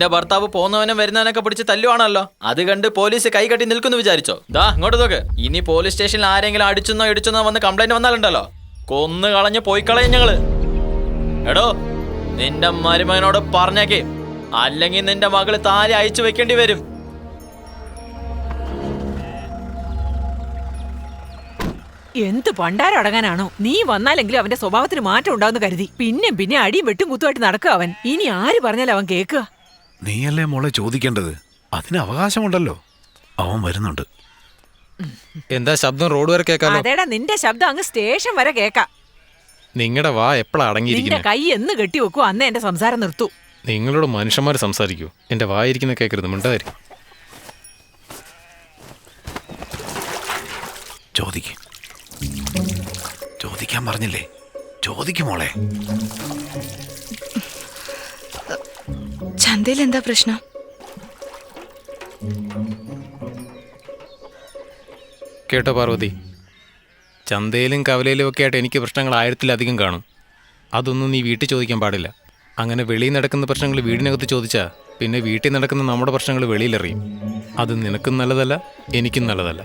നിന്റെ ഭർത്താവ് പോന്നവനും വരുന്നവനൊക്കെ പിടിച്ച് തല്ലുവാണല്ലോ. അത് കണ്ട് പോലീസ് കൈകട്ടി നിൽക്കുന്നു വിചാരിച്ചോ? ദാ ഇങ്ങോട്ട് നോക്ക്. ഇനി പോലീസ് സ്റ്റേഷനിൽ ആരെങ്കിലും അടിച്ചെന്നോ ഇടിച്ചെന്നോ വന്ന് കംപ്ലൈന്റ് വന്നാലുണ്ടല്ലോ. കൊന്നു കളഞ്ഞ് പോയി കളയും ഞങ്ങൾ. എടോ നിന്റെ മരുമകനോട് പറഞ്ഞേക്കേ. അല്ലെങ്കിൽ നിന്റെ മകൾ താലി അയച്ചു വെക്കേണ്ടി വരും. എന്ത് പണ്ടാരം അടങ്ങാനാണോ? നീ വന്നാലെങ്കിലും അവന്റെ സ്വഭാവത്തിന് മാറ്റം ഉണ്ടാവുന്ന കരുതി. പിന്നെ പിന്നെ അടിയും വെട്ടും കുത്തുമായിട്ട് നടക്കുക അവൻ. ഇനി ആര് പറഞ്ഞാലും അവൻ കേക്കുക നീയല്ലേ മോളെ ചോദിക്കേണ്ടത്? അതിന് അവകാശമുണ്ടല്ലോ. അവൻ വരുന്നുണ്ട്. എന്താ ശബ്ദം റോഡ് വരെ കേൾക്കാലോ? അതേടാ നിന്റെ ശബ്ദം അങ്ങ് സ്റ്റേഷൻ വരെ കേക്കാം നിങ്ങളുടെ വാ എപ്പോഴാ നിന്റെ അടങ്ങിയിരിക്കുന്നത് കൈ എന്ന് കെട്ടി വെക്കൂ അന്ന് എന്റെ സംസാരം നിർത്തു. നിങ്ങളോട് മനുഷ്യന്മാർ സംസാരിക്കൂ. എന്റെ വായിരിക്കുന്ന കേൾക്കരുത് മിണ്ടായിരിക്കും ചോദിക്ക്. ചോദിക്കാൻ പറഞ്ഞില്ലേ? ചോദിക്കും മോളെ. ചന്തയിൽ എന്താ പ്രശ്നം? കേട്ടോ പാർവതി. ചന്തയിലും കവലയിലും ഒക്കെ ആയിട്ട് എനിക്ക് പ്രശ്നങ്ങൾ ആയിരത്തിലധികം കാണും. അതൊന്നും നീ വീട്ടിൽ ചോദിക്കാൻ പാടില്ല. അങ്ങനെ വെളിയിൽ നടക്കുന്ന പ്രശ്നങ്ങൾ വീടിനകത്ത് ചോദിച്ചാൽ പിന്നെ വീട്ടിൽ നടക്കുന്ന നമ്മുടെ പ്രശ്നങ്ങൾ വെളിയിലറിയും. അത് നിനക്കും നല്ലതല്ല എനിക്കും നല്ലതല്ല.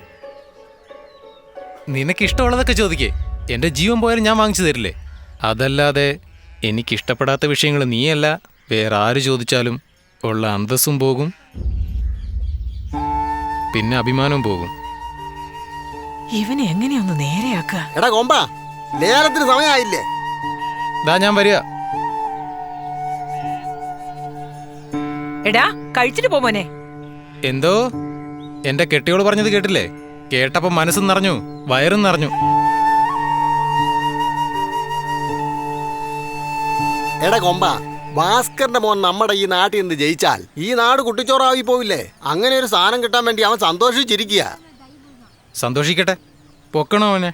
നിനക്ക് ഇഷ്ടമുള്ളതൊക്കെ ചോദിക്കേ. എന്റെ ജീവൻ പോയാലും ഞാൻ വാങ്ങിച്ചു തരില്ലേ? അതല്ലാതെ എനിക്കിഷ്ടപ്പെടാത്ത വിഷയങ്ങൾ നീയല്ല. വേറെ ആര് ചോദിച്ചാലും ഉള്ള അന്തസ്സും പോകും. പിന്നെ അഭിമാനവും പോകും. ഇവനെ എങ്ങനെയൊന്ന് നേരെയാക്കുക? എടാ കൊമ്പ ലേലത്തിന് സമയമായില്ലേ ദാ ഞാൻ വരിക. എടാ കഴിച്ചിട്ട് പോ മോനെ. എന്തോ? എന്റെ കെട്ടിയോട് പറഞ്ഞത് കേട്ടില്ലേ? കേട്ടപ്പോ മനസ്സും നിറഞ്ഞു വയറും നിറഞ്ഞു. എടാ കൊമ്പ ഭാസ്കറിന്റെ മോൻ നമ്മുടെ ഈ നാട്ടിൽ നിന്ന് ജയിച്ചാൽ ഈ നാട് കുട്ടിച്ചോറായി പോവില്ലേ? അങ്ങനെ ഒരു സാധനം കിട്ടാൻ വേണ്ടി അവൻ സന്തോഷിച്ചിരിക്കുക. സന്തോഷിക്കട്ടെ. പൊക്കണോ അവനെ?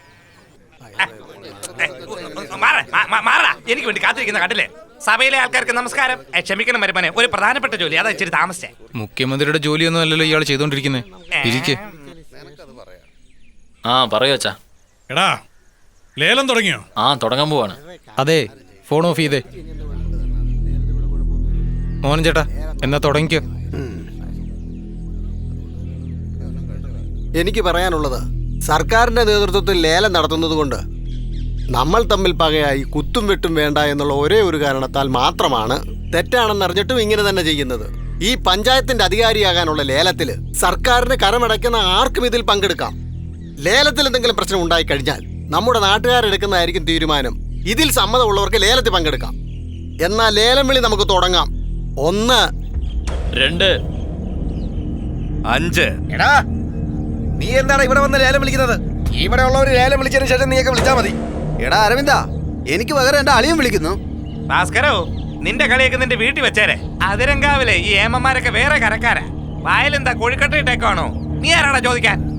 എനിക്ക് വേണ്ടി കാത്തിരിക്കുന്ന കണ്ടില്ലേ? സഭയിലെ ആൾക്കാർക്ക് നമസ്കാരം. ക്ഷമിക്കണം മരുമനെ. ഒരു പ്രധാനപ്പെട്ട ജോലി. അതാ ഇച്ചിരി താമസിച്ചേ. മുഖ്യമന്ത്രിയുടെ ജോലിയൊന്നും അല്ലല്ലോ ഇയാൾ ചെയ്തോണ്ടിരിക്കുന്നേ. ഇരിക്കെ. ആ പറയോ അച്ഛാ. എടാ ലേലം തുടങ്ങിയോ? ആ തുടങ്ങാൻ പോവാണ്. അതെ ഫോൺ ഓഫ് ചെയ്തേ. മോഹൻ ചേട്ടാ എന്നാ തുടങ്ങിക്കോ. എനിക്ക് പറയാനുള്ളത് സർക്കാരിന്റെ നേതൃത്വത്തിൽ ലേലം നടത്തുന്നതുകൊണ്ട് നമ്മൾ തമ്മിൽ പകയായി കുത്തും വെട്ടും വേണ്ട എന്നുള്ള ഒരേ ഒരു കാരണത്താൽ മാത്രമാണ് തെറ്റാണെന്നറിഞ്ഞിട്ടും ഇങ്ങനെ തന്നെ ചെയ്യുന്നത്. ഈ പഞ്ചായത്തിന്റെ അധികാരിയാകാനുള്ള ലേലത്തിൽ സർക്കാരിന് കരമടയ്ക്കുന്ന ആർക്കും ഇതിൽ പങ്കെടുക്കാം. ലേലത്തിൽ എന്തെങ്കിലും പ്രശ്നം ഉണ്ടായി കഴിഞ്ഞാൽ നമ്മുടെ നാട്ടുകാരെടുക്കുന്നതായിരിക്കും തീരുമാനം. ഇതിൽ സമ്മതമുള്ളവർക്ക് ലേലത്തിൽ പങ്കെടുക്കാം. എന്നാൽ ലേലം വിളി നമുക്ക് തുടങ്ങാം. ഒന്ന്. രണ്ട്. അഞ്ച്. എടാ നീ എന്താണ് ഇവിടെ വന്ന് ലേലം വിളിക്കുന്നത്? ഇവിടെ ഉള്ളവർ ലേലം വിളിച്ചതിന് ശേഷം നീയൊക്കെ വിളിച്ചാ മതി. എടാ അരവിന്ദ എനിക്ക് പകരം എന്റെ അളിയും വിളിക്കുന്നു. ഭാസ്കരോ നിന്റെ കളിയൊക്കെ നിന്റെ വീട്ടിൽ വെച്ചേരെ. അതിരങ്കാവിലെ ഈ ഏമന്മാരൊക്കെ വേറെ കരക്കാരാ. വായലെന്താ കൊഴുക്കട്ട ഇട്ടേക്കാണോ? നീ ആരാടാ ചോദിക്കാൻ?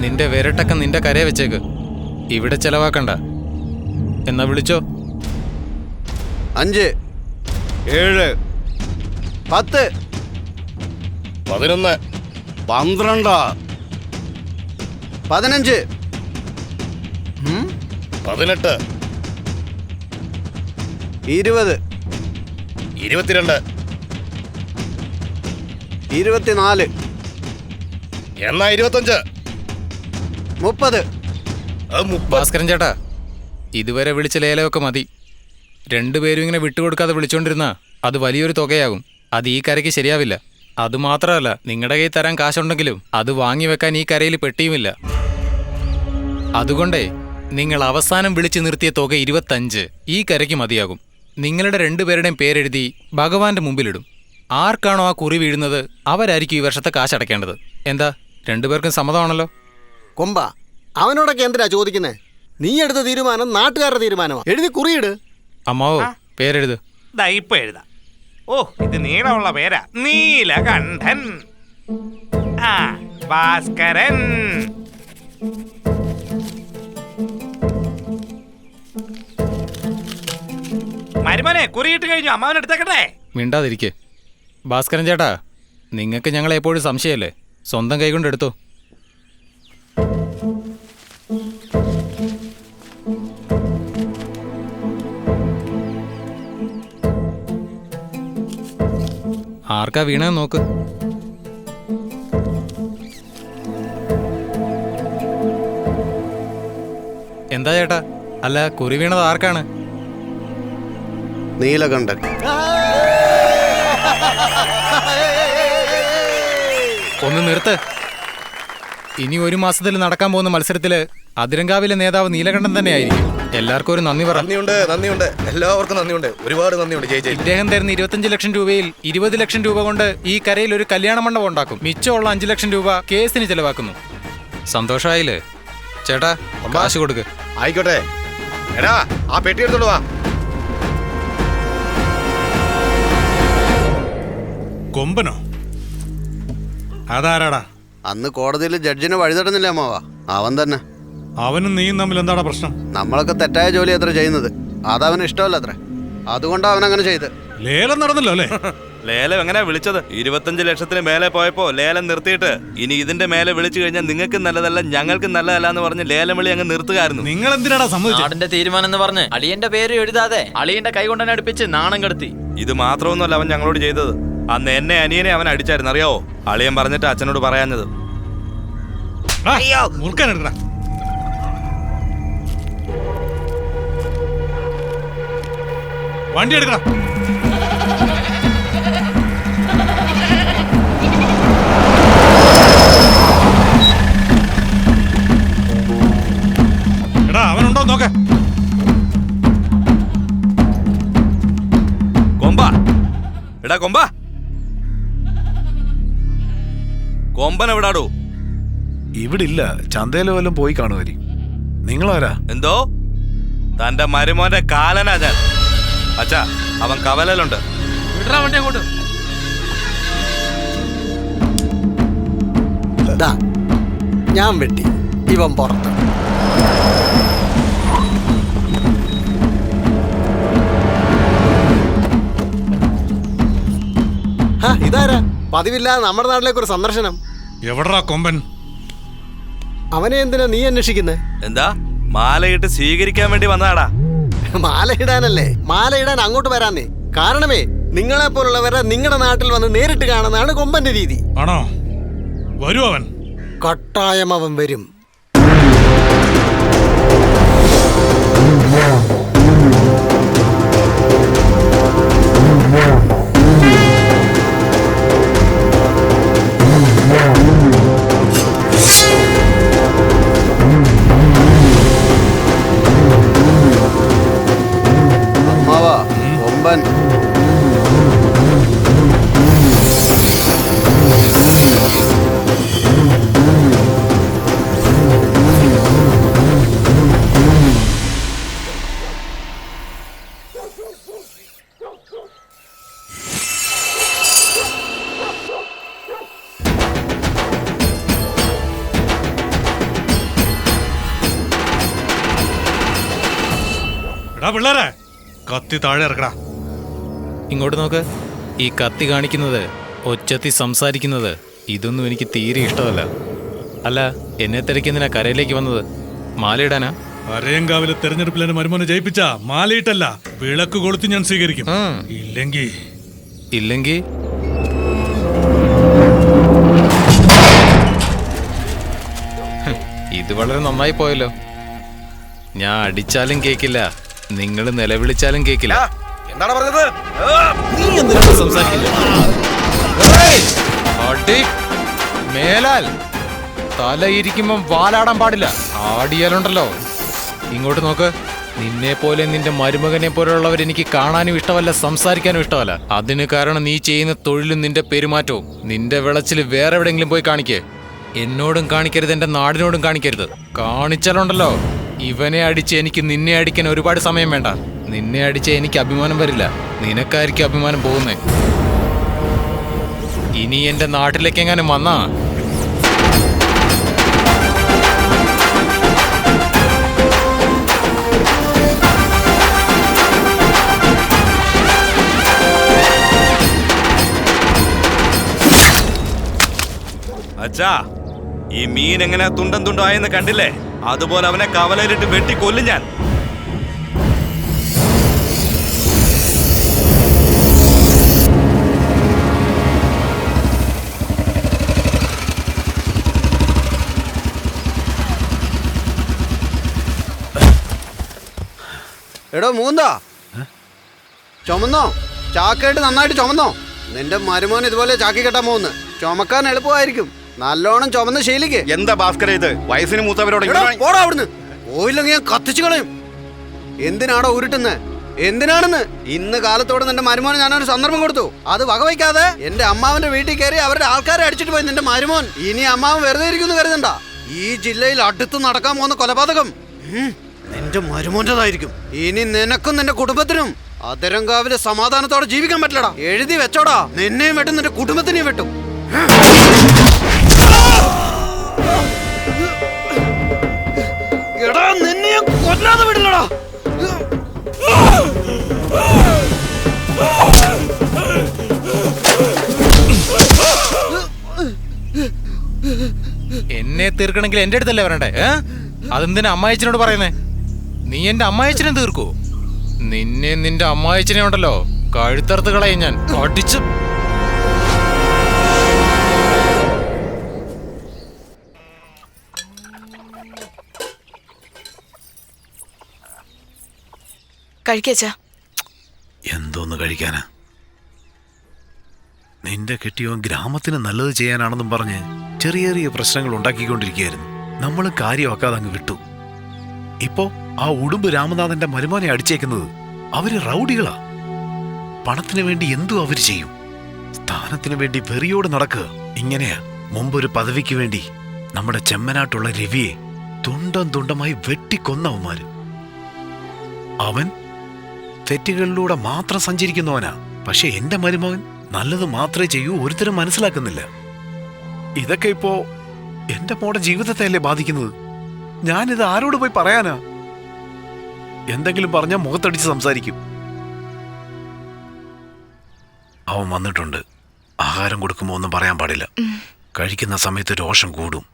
നിന്റെ വിരട്ടൊക്കെ നിന്റെ കരയെ വെച്ചേക്ക്. ഇവിടെ ചെലവാക്കണ്ട. എന്നാ വിളിച്ചോ? അഞ്ച്. ഏഴ്. പത്ത്. പതിനൊന്ന്. പന്ത്രണ്ട്. പതിനഞ്ച്. പതിനെട്ട്. ഇരുപത്. ഇരുപത്തിരണ്ട്. ഇരുപത്തിനാല്. എന്നാ ഇരുപത്തഞ്ച്? മുപ്പത്. ഭാസ്കരൻ ചേട്ടാ ഇതുവരെ വിളിച്ച ലേലമൊക്കെ മതി. രണ്ടുപേരും ഇങ്ങനെ വിട്ടുകൊടുക്കാതെ വിളിച്ചോണ്ടിരുന്നാ അത് വലിയൊരു തുകയാകും. അത് ഈ കരയ്ക്ക് ശരിയാവില്ല. അത് മാത്രമല്ല നിങ്ങളുടെ കയ്യിൽ തരാൻ കാശുണ്ടെങ്കിലും അത് വാങ്ങി വെക്കാൻ ഈ കരയിൽ പെട്ടിയുമില്ല. അതുകൊണ്ടേ നിങ്ങൾ അവസാനം വിളിച്ചു നിർത്തിയ തുക ഇരുപത്തഞ്ച് ഈ കരയ്ക്ക് മതിയാകും. നിങ്ങളുടെ രണ്ടുപേരുടെയും പേരെഴുതി ഭഗവാന്റെ മുമ്പിലിടും. ആർക്കാണോ ആ കുറി വീഴുന്നത്? അവരായിരിക്കും ഈ വർഷത്തെ കാശ് അടയ്ക്കേണ്ടത്. എന്താ? രണ്ടുപേർക്കും സമ്മതമാണല്ലോ? കൊമ്പ അവനോടൊക്കെ എന്തിനാ ചോദിക്കുന്നേ? നീ എടുത്ത തീരുമാനം നാട്ടുകാരുടെ തീരുമാനമാണ് എഴുതി കുറിയിട്. അമ്മാവോ പേരെഴുത്. ദാ ഇപ്പൊ എഴുതാം. ഓ ഇത് നീളമുള്ള പേരാ. നീലകണ്ഠൻ. ആ ഭാസ്കരൻ. മരുമനെ കുറിയിട്ട് കഴിഞ്ഞു. അമ്മാവൻ എടുത്തേക്കട്ടെ. മിണ്ടാതിരിക്കെ. ഭാസ്കരൻ ചേട്ടാ നിങ്ങൾക്ക് ഞങ്ങളെ എപ്പോഴും സംശയമല്ലേ? സ്വന്തം കൈകൊണ്ട് എടുത്തോ. ആർക്കാ വീണ നോക്ക്. എന്താ ചേട്ടാ? അല്ല കുറി വീണത് ആർക്കാണ്? നീലകണ്ഠൻ. ഒന്ന് നിർത്ത്. ഇനി ഒരു മാസത്തിൽ നടക്കാൻ പോകുന്ന മത്സരത്തിൽ അതിരങ്കാവിലെ നേതാവ് നീലകണ്ഠൻ തന്നെയായിരിക്കും. എല്ലാവർക്കും ഒരു നന്ദി പറഞ്ഞു നന്ദിയുണ്ട് നന്ദിയുണ്ട്. എല്ലാവർക്കും നന്ദിയുണ്ട്. ഒരുപാട് നന്ദിയുണ്ട്. ജയ് ജയ്. ഇദ്ദേഹം തരുന്ന ഇരുപത്തഞ്ച് ലക്ഷം രൂപയിൽ ഇരുപത് ലക്ഷം രൂപ കൊണ്ട് ഈ കരയിൽ ഒരു കല്യാണ മണ്ഡപം ഉണ്ടാക്കും. മിച്ചമുള്ള അഞ്ചു ലക്ഷം രൂപ കേസിന് ചെലവാക്കുന്നു. സന്തോഷമായില്ലേ ചേട്ടാ കാശ് കൊടുക്ക്. ആയിക്കോട്ടെ. എടാ ആ പെട്ടി എടുത്തോളൂ വാ. കൊമ്പനോ? അതാരാടാ? അന്ന് കോടതിയിൽ ജഡ്ജിനെ വഴിതടുന്നില്ല അമ്മാവാ? അവൻ തന്നെ. അവനും നീയും തമ്മിൽ എന്താടാ പ്രശ്നം? നമ്മളൊക്കെ തെറ്റായ ജോലി അത്ര ചെയ്യുന്നത്. അതവന് ഇഷ്ടമല്ല അത്ര അതുകൊണ്ടാ അവൻ അങ്ങനെ ചെയ്ത്. ലേലം നടന്നല്ലോ അല്ലേ? ലേലം എങ്ങനെയാ വിളിച്ചത്? ഇരുപത്തഞ്ച് ലക്ഷത്തിന് മേലെ പോയപ്പോ ലേലം നിർത്തിയിട്ട് ഇനി ഇതിന്റെ മേലെ വിളിച്ചു കഴിഞ്ഞാൽ നിങ്ങൾക്ക് നല്ലതല്ല ഞങ്ങൾക്ക് നല്ലതല്ല എന്ന് പറഞ്ഞ് ലേലം വിളി അങ്ങ് നിർത്തുകയായിരുന്നു. നിങ്ങൾ എന്തിനാടാ സമ്മതിച്ചത് നാടിന്റെ തീരുമാനം എന്ന് പറഞ്ഞ് അളിയന്റെ പേര് എഴുതാതെ അളിയന്റെ കൈ കൊണ്ടന്നെ അടുപ്പിച്ച് നാണം കെടുത്തി. ഇത് മാത്രമൊന്നുമല്ല അവൻ ഞങ്ങളോട് ചെയ്തത്. അന്ന് എന്നെ അനിയനെ അവൻ അടിച്ചായിരുന്നു. അറിയാവോ? അളിയൻ പറഞ്ഞിട്ട് അച്ഛനോട് പറയാഞ്ഞത്. ആ, മുറുക്കാൻ എടുക്കടാ. വണ്ടി എടുക്കണം എടാ അവനുണ്ടോ നോക്ക. കൊമ്പ. എടാ കൊമ്പ. കൊമ്പൻ എവിടാടോ? ഇവിടെ ഇല്ല ചന്തയിൽ വല്ലതും പോയി കാണുമായിരിക്കും. നിങ്ങളാരാ? എന്തോ? തന്റെ മരുമോന്റെ കാലനാ ഞാൻ. അച്ഛാ അവൻ കവലലുണ്ട് വിടറാ വണ്ടി അങ്ങോട്ട്. ദാ, ഞാൻ വെട്ടി. ഇവൻ പുറത്ത്. ഹാ, ഇതാരാ? പതിവില്ലാതെ നമ്മുടെ നാട്ടിലേക്ക് ഒരു സന്ദർശനം. എവിടാ കൊമ്പൻ? അവനെ എന്തിനാ നീ അന്വേഷിക്കുന്നത് എന്താ? മാലയിട്ട് സ്വീകരിക്കാൻ വേണ്ടി വന്നതാടാ. മാല മാലയിടാൻ അങ്ങോട്ട് വരാന്നേ. കാരണമേ നിങ്ങളെ പോലുള്ളവരെ നിങ്ങളുടെ നാട്ടിൽ വന്ന് നേരിട്ട് കാണുന്നതാണ് കൊമ്പന്റെ രീതി. ആണോ? വരൂ അവൻ. കട്ടായം അവൻ വരും. കൊമ്പൻ എടാ പിള്ളേരെ കത്തി താഴെ ഇറക്കടാ. ഇങ്ങോട്ട് നോക്ക്. ഈ കത്തി കാണിക്കുന്നത് ഒച്ചത്തി സംസാരിക്കുന്നത് ഇതൊന്നും എനിക്ക് തീരെ ഇഷ്ടമല്ല. അല്ല എന്നെ തിരക്കുന്നതിനാ കരയിലേക്ക് വന്നത്? മാലയിടാനാ അരയങ്കാവിലെ തെരഞ്ഞെടുപ്പിൽ എന്റെ മരുമോനെ ജയിപ്പിച്ച മാലയിട്ടല്ല വിളക്ക് കൊളുത്തി ഞാൻ സ്വീകരിക്കും. ഇല്ലെങ്കി. ഇല്ലെങ്കിൽ ഇല്ലെങ്കിൽ ഇത് വളരെ നന്നായി പോയല്ലോ. ഞാൻ അടിച്ചാലും കേക്കില്ല നിങ്ങൾ നിലവിളിച്ചാലും കേക്കില്ല. എന്താണ് പറഞ്ഞത്? നീ എന്തിനാണ് സംസാരിക്കില്ല മേലാൽ. തലയിരിക്കുമ്പം വാലാടാൻ പാടില്ല. ആടിയാലുണ്ടല്ലോ. ഇങ്ങോട്ട് നോക്ക്. നിന്നെ പോലെ നിന്റെ മരുമകനെ പോലെയുള്ളവർ എനിക്ക് കാണാനും ഇഷ്ടമല്ല സംസാരിക്കാനും ഇഷ്ടമല്ല. അതിന് കാരണം നീ ചെയ്യുന്ന തൊഴിലും നിന്റെ പെരുമാറ്റവും. നിന്റെ വിളച്ചിൽ വേറെ എവിടെയെങ്കിലും പോയി കാണിക്കേ. എന്നോടും കാണിക്കരുത് എന്റെ നാടിനോടും കാണിക്കരുത്. കാണിച്ചാലുണ്ടല്ലോ ഇവനെ അടിച്ച് എനിക്ക് നിന്നെ അടിക്കാൻ ഒരുപാട് സമയം വേണ്ട. നിന്നെ അടിച്ച എനിക്ക് അഭിമാനം വരില്ല. നിനക്കായിരിക്കും അഭിമാനം പോകുന്നേ. ഇനി എന്റെ നാട്ടിലേക്ക് എങ്ങാനും വന്നാ? അച്ഛാ ഈ മീൻ എങ്ങനെ തുണ്ടം തുണ്ടായെന്ന് കണ്ടില്ലേ? അതുപോലെ അവനെ കവലയിലിട്ട് വെട്ടി കൊല്ലും ഞാൻ. എടോ മൂന്താ ചുമന്നോ? ചാക്കായിട്ട് നന്നായിട്ട് ചുമന്നോ? നിന്റെ മരുമോൻ ഇതുപോലെ ചാക്കി കെട്ടാൻ പോകുന്നു. ചുമക്കാൻ എളുപ്പമായിരിക്കും. നല്ലോണം ചുമന്ന് ശീലിക്ക്. എന്താ ഭാസ്കര ഇത്? വയസ്സിന് മൂത്തവരോട് പോടാ അവിടുന്ന്. പോയില്ലെങ്കിൽ ഞാൻ കത്തിച്ചു കളയും. എന്തിനാണോ ഉരുട്ടുന്നത് എന്തിനാണെന്ന്? ഇന്ന് കാലത്തോടെ നിന്റെ മരുമോന് ഞാനൊരു സന്ദർഭം കൊടുത്തു. അത് വകവയ്ക്കാതെ എന്റെ അമ്മാവന്റെ വീട്ടിൽ കയറി അവരുടെ ആൾക്കാരെ അടിച്ചിട്ട് പോയി നിന്റെ മരുമോൻ. ഇനി അമ്മാവൻ വെറുതെ ഇരിക്കുന്നു കരുതണ്ട. ഈ ജില്ലയിൽ അടുത്ത് നടക്കാൻ പോകുന്ന കൊലപാതകം. നിന്റെ മരുമോന്റെതായിരിക്കും. ഇനി നിനക്കും നിന്റെ കുടുംബത്തിനും അതിരങ്കാവിലെ സമാധാനത്തോടെ ജീവിക്കാൻ പറ്റില്ലടാ. എഴുതി വെച്ചോടാ. നിന്നെയും വെട്ടും നിന്റെ കുടുംബത്തിനെയും വെട്ടും. എടാ നിന്നെയും കൊല്ലാതെ എന്നെ തീർക്കണമെങ്കിൽ എന്റെ അടുത്തല്ലേ വരണ്ടേ? അതെന്തിനാ അമ്മായിച്ചനോട് പറയുന്നേ? നീ എന്റെ അമ്മായച്ചനെ തീർക്കൂ? നിന്നെ നിന്റെ അമ്മായച്ചനെ ഉണ്ടല്ലോ. കഴുത്തറുത്ത് കളയും ഞാൻ. അടിച്ച്. കഴിക്കച്ചാ എന്തോന്ന് കഴിക്കാനാ? നിന്റെ കെട്ടിയോ ഗ്രാമത്തിന് നല്ലത് ചെയ്യാനാണെന്നും പറഞ്ഞ് ചെറിയ ചെറിയ പ്രശ്നങ്ങൾ ഉണ്ടാക്കിക്കൊണ്ടിരിക്കുകയായിരുന്നു. നമ്മൾ കാര്യമാക്കാതെ അങ്ങ് വിട്ടു. ഇപ്പോ ആ ഉടുമ്പ് രാമനാഥന്റെ മരുമോനെ അടിച്ചേക്കുന്നത് അവർ റൗഡികളാ. പണത്തിന് വേണ്ടി എന്തു അവർ ചെയ്യും? സ്ഥാനത്തിന് വേണ്ടി വെറിയോട് നടക്കുക. ഇങ്ങനെയാ. മുമ്പൊരു പദവിക്ക് വേണ്ടി നമ്മുടെ ചെമ്മനാട്ടുള്ള രവിയെ തുണ്ടം തുണ്ടമായി വെട്ടിക്കൊന്നവന്മാര് അവൻ തെറ്റുകളിലൂടെ മാത്രം സഞ്ചരിക്കുന്നവനാ. പക്ഷെ എന്റെ മരുമകൻ നല്ലത് മാത്രമേ ചെയ്യൂ ഒരുത്തരും മനസ്സിലാക്കുന്നില്ല. ഇതൊക്കെ ഇപ്പോ എന്റെ മോടെ ജീവിതത്തെ അല്ലേ ബാധിക്കുന്നത്? ഞാനിത് ആരോട് പോയി പറയാനാ? എന്തെങ്കിലും പറഞ്ഞാൽ മുഖത്തടിച്ച് സംസാരിക്കും. അവൻ വന്നിട്ടുണ്ട്. ആഹാരം കൊടുക്കുമ്പോ ഒന്നും പറയാൻ പാടില്ല. കഴിക്കുന്ന സമയത്ത് രോഷം കൂടും.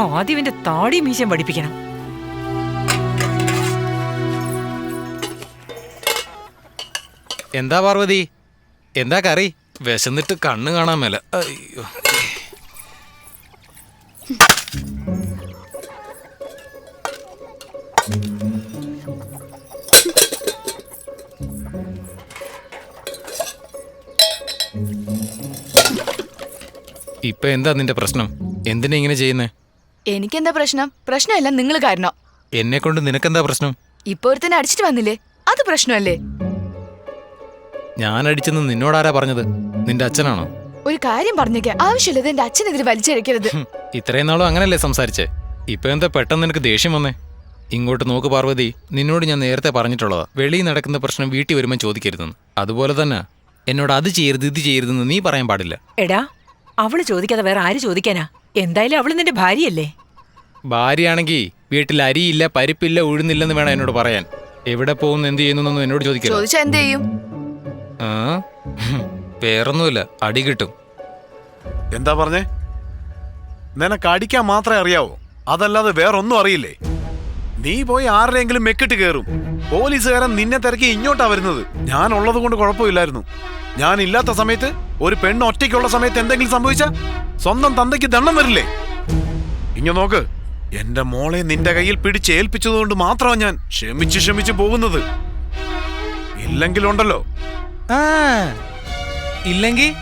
ആദ്യം താടി മീശം പഠിപ്പിക്കണം. എന്താ പാർവതി? എന്താ കറി? വിശന്നിട്ട് കണ്ണ് കാണാൻ മേല. അയ്യോ. ഇപ്പൊ എന്താ നിന്റെ പ്രശ്നം? എന്തിനാ ഇങ്ങനെ ചെയ്യുന്നേ? എനിക്കെന്താ പ്രശ്നം? പ്രശ്നമല്ല നിങ്ങൾ കാരണം. എന്നെ കൊണ്ട് നിനക്കെന്താ പ്രശ്നം? ഇപ്പൊ ഒരുത്തന്നെ അടിച്ചിട്ട് വന്നില്ലേ? അത് പ്രശ്നമല്ലേ? ഞാൻ അടിച്ചെന്ന് നിന്നോടാരാ പറഞ്ഞത്? നിന്റെ അച്ഛനാണോ? ഒരു കാര്യം പറഞ്ഞേക്കാം. ആവശ്യമില്ല എന്റെ അച്ഛനെതിരെ വലിച്ചെടുക്കരുത് ഇത്രയും നാളും അങ്ങനല്ലേ സംസാരിച്ചേ? ഇപ്പൊ എന്താ പെട്ടെന്ന് നിനക്ക് ദേഷ്യം വന്നേ? ഇങ്ങോട്ട് നോക്ക് പാർവതി നിന്നോട് ഞാൻ നേരത്തെ പറഞ്ഞിട്ടുള്ളതാ. വെളിയിൽ നടക്കുന്ന പ്രശ്നം വീട്ടിൽ വരുമ്പോൾ ചോദിക്കരുതെന്ന്. അതുപോലെ തന്നെ എന്നോട് അത് ചെയ്യരുത് ഇത് ചെയ്യരുതെന്ന് നീ പറയാൻ പാടില്ല. എടാ അവൾ ചോദിക്കാതെ വേറെ ആര് ചോദിക്കാനാ? എന്തായാലും അവൾ നിന്റെ ഭാര്യയല്ലേ? ഭാര്യയാണെങ്കിൽ വീട്ടിൽ അരിയില്ല പരിപ്പില്ല ഉഴുന്നില്ലെന്ന് വേണം എന്നോട് പറയാൻ. എവിടെ പോകുന്നു എന്ത് ചെയ്യുന്നു എന്നോട് ചോദിക്കരുത്. ചോദിച്ചാ എന്ത് ചെയ്യും? ആ? വേറൊന്നുമില്ല. അടി കിട്ടും. എന്താ പറഞ്ഞേ? നിനക്ക് അടിക്കാൻ മാത്രമേ അറിയാവോ. അതല്ലാതെ വേറൊന്നും അറിയില്ലേ? നീ പോയി ആരുടെയെങ്കിലും മെക്കിട്ട് കയറും പോലീസുകാരൻ നിന്നെ തിരക്കി ഇങ്ങോട്ടാ വരുന്നത്. ഞാൻ ഉള്ളത് കൊണ്ട് കുഴപ്പമില്ലായിരുന്നു. ഞാൻ ഇല്ലാത്ത സമയത്ത് ഒരു പെണ്ണ് ഒറ്റയ്ക്കുള്ള സമയത്ത് എന്തെങ്കിലും സംഭവിച്ച സ്വന്തം തന്തയ്ക്ക് ദണ്ണം വരില്ലേ? ഇങ്ങ നോക്ക്. എന്റെ മോളെ നിന്റെ കയ്യിൽ പിടിച്ച് ഏൽപ്പിച്ചതുകൊണ്ട് മാത്രമാണ് ഞാൻ ക്ഷമിച്ച് ക്ഷമിച്ച് പോകുന്നത്. ഇല്ലെങ്കിലുണ്ടല്ലോ. ആ. ഇല്ലെങ്കി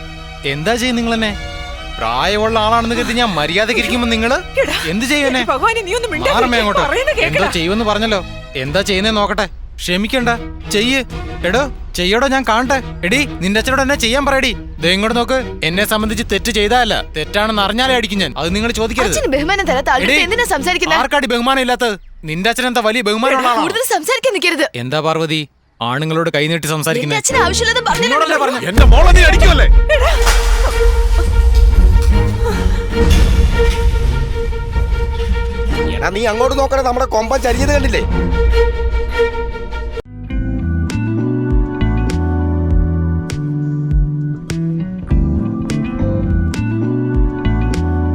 എന്താ ചെയ്യും നിങ്ങൾ എന്നെ പ്രായമുള്ള ആളാണെന്ന് കരുതി ഞാൻ മര്യാദയ്ക്ക് ഇരിക്കുമ്പോ നിങ്ങൾ എടാ, എന്ത്. മാറമേ അങ്ങോട്ട്. കേക്കടാ. ചെയ്യുമെന്ന് പറഞ്ഞല്ലോ. എന്താ ചെയ്യുന്നേ നോക്കട്ടെ. ക്ഷമിക്കണ്ട. ചെയ്യ്. എടോ ചെയ്യടോ ഞാൻ കാണട്ടെ. എടി നിന്റെ അച്ഛനോട് എന്നെ ചെയ്യാൻ പറയടി. ദേ ഇങ്ങോട്ട് നോക്ക്. എന്നെ സംബന്ധിച്ച് തെറ്റ് ചെയ്താലല്ല. തെറ്റാണെന്ന് അറിഞ്ഞാലേ അടിക്കും ഞാൻ. അത് നിങ്ങൾ ചോദിക്കരുത്. ആർക്കാടി ബഹുമാനം ഇല്ലാത്തത്? നിന്റെ അച്ഛൻ എന്താ വലിയ ബഹുമാനമുള്ള എന്താ പാർവതി? ആണുങ്ങളോട് കൈനീട്ടി സംസാരിക്കുന്നത് അച്ഛന് ആവശ്യമില്ലാതെ നിന്നോടല്ലേ പറഞ്ഞു പറഞ്ഞു എന്റെ മോളെ നീ അടിക്കുമല്ലേ എടാ നീ അങ്ങോട്ട് നോക്കണേ നമ്മുടെ കൊമ്പൻ ചരിഞ്ഞത് കണ്ടില്ലേ?